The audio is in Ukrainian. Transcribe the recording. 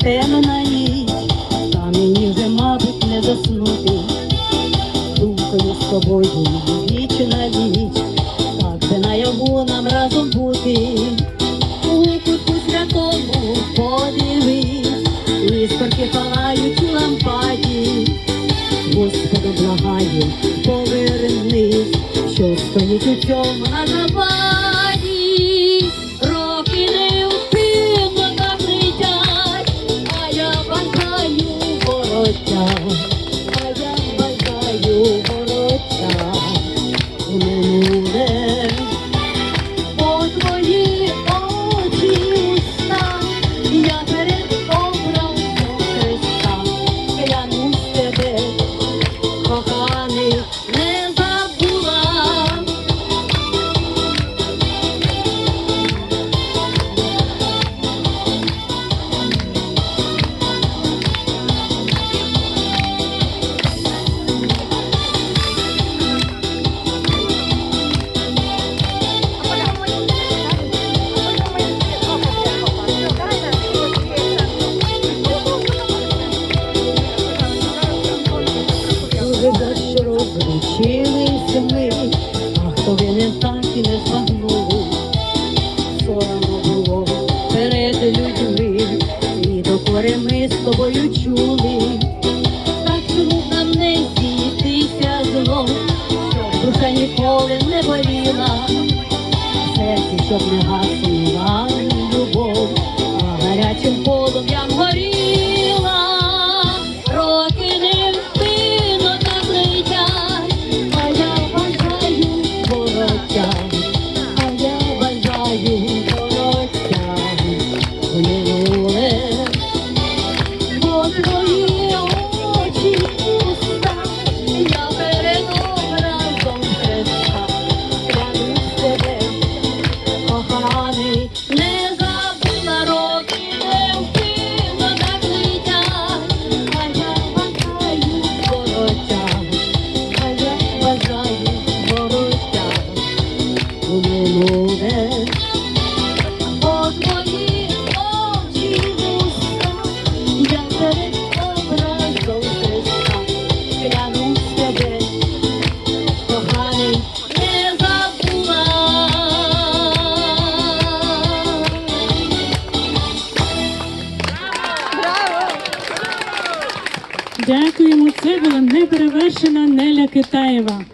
темна ніч, та мені вже, мабуть, не заснути. Думкою з тобою віч на віч, так би наяву нам разом бути. У кутку святому подивись, іскорки палають у лампаді. Господу благаю, повернись, що стоїть у цьому на запас. За ми, а хто винен так і не збагнули. Соромно було перед людьми, і докори ми з тобою чули. Так чому нам не зійтися знов, щоб душа ніколи не боліла, серці, щоб не гасила Дякуємо. Це була неперевершена Неля Китаєва.